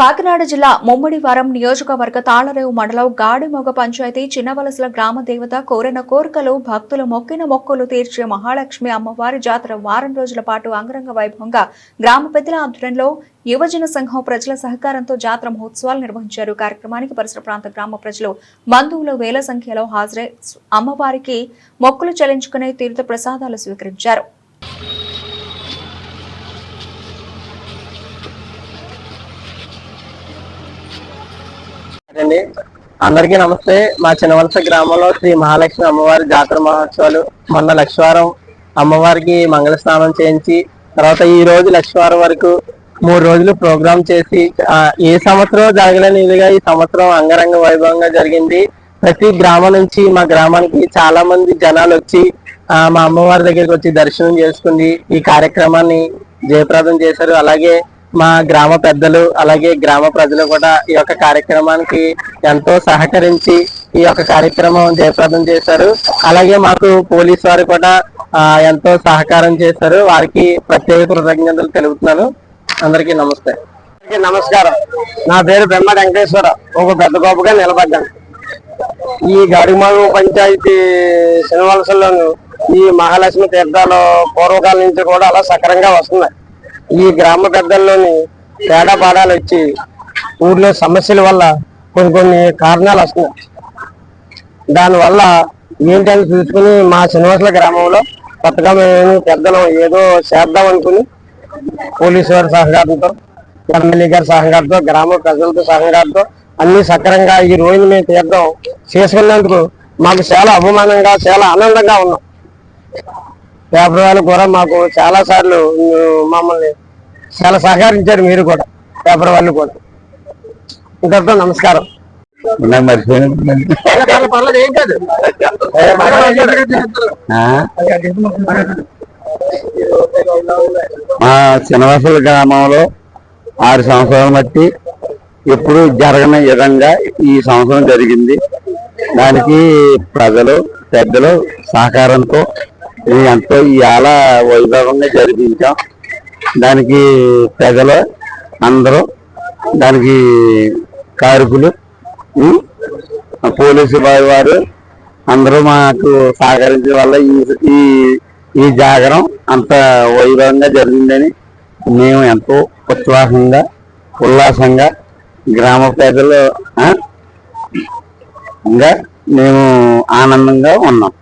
కాకినాడ జిల్లా ముమ్మడివారం నియోజకవర్గ తాళరేవు మండలం గాడిమొగ పంచాయతీ చిన్నవలసల గ్రామ దేవత కోరిన కోరికలు భక్తులు మొక్కిన మొక్కులు తీర్చే మహాలక్ష్మి అమ్మవారి జాతర వారం రోజుల పాటు అంగరంగ వైభవంగా గ్రామ పెద్దల ఆధ్వర్యంలో యువజన సంఘం ప్రజల సహకారంతో జాతర మహోత్సవాలు నిర్వహించారు. కార్యక్రమానికి పరిసర ప్రాంత గ్రామ ప్రజలు బంధువులు వేల సంఖ్యలో హాజరై అమ్మవారికి మొక్కులు చెల్లించుకునే తీర్థ ప్రసాదాలు స్వీకరించారు. అండి అందరికీ నమస్తే. మా చిన్నవలస గ్రామంలో శ్రీ మహాలక్ష్మి అమ్మవారి జాతర మహోత్సవాలు మొన్న లక్షవారం అమ్మవారికి మంగళ స్నానం చేయించి తర్వాత ఈ రోజు లక్షవారం వరకు మూడు రోజులు ప్రోగ్రామ్ చేసి ఏ సంవత్సరం జరగలేని ఇదిగా ఈ సంవత్సరం అంగరంగ వైభవంగా జరిగింది. ప్రతి గ్రామం నుంచి మా గ్రామానికి చాలా మంది జనాలు వచ్చి మా అమ్మవారి దగ్గరికి వచ్చి దర్శనం చేసుకుంది. ఈ కార్యక్రమాన్ని జయప్రదం చేశారు. అలాగే మా గ్రామ పెద్దలు అలాగే గ్రామ ప్రజలు కూడా ఈ యొక్క కార్యక్రమానికి ఎంతో సహకరించి ఈ యొక్క కార్యక్రమం జయప్రదం చేశారు. అలాగే మాకు పోలీస్ వారు కూడా ఎంతో సహకారం చేశారు. వారికి ప్రత్యేక కృతజ్ఞతలు తెలుపుతున్నాను. అందరికీ నమస్తే. నమస్కారం. నా పేరు బ్రహ్మ వెంకటేశ్వర. ఒక పెద్ద గొప్పగా నిలబడ్డాను. ఈ గడిమాను పంచాయతీ శ్రీనివాసంలోను ఈ మహాలక్ష్మి తీర్థాలు పూర్వకాలం నుంచి కూడా అలా సక్రంగా వస్తున్నాయి. ఈ గ్రామ పెద్దల్లోని తేడా పాడాలు వచ్చి ఊర్లో సమస్యల వల్ల కొన్ని కొన్ని కారణాలు వస్తున్నాయి. దానివల్ల ఏంటని చూసుకుని మా శ్రీనివాసుల గ్రామంలో కొత్తగా మేము పెద్దలం ఏదో చేద్దాం అనుకుని పోలీసు వారి సహకారంతో ఎమ్మెల్యే గారి సహకారంతో గ్రామ ప్రజలతో సహకారంతో అన్ని సక్రంగా ఈ రోజు మేము తీర్థం చేసుకున్నందుకు మాకు చాలా అభిమానంగా చాలా ఆనందంగా ఉన్నాం. పేపర్ వాళ్ళు కూడా మాకు చాలా సార్లు మమ్మల్ని చాలా సహకరించారు మీరు కూడా పేపర్ వాళ్ళు కూడా. ఇంతటితో నమస్కారం? మా చిన్నవాసుల గ్రామంలో ఆరు సంవత్సరాలు బట్టి ఎప్పుడు జరగని విధంగా ఈ సంవత్సరం జరిగింది. దానికి ప్రజలు పెద్దలు సహకారంతో ఎంతో ఇవాళ వైభవంగా జరిపించాం. దానికి ప్రజలు అందరూ దానికి కారుకులు పోలీసు వారి వారు అందరూ మాకు సహకరించే వల్ల ఈ ఈ జాగరం అంత వైభవంగా జరిగిందని మేము ఎంతో ఉత్సాహంగా ఉల్లాసంగా గ్రామ ప్రజలు ఇంకా మేము ఆనందంగా ఉన్నాం.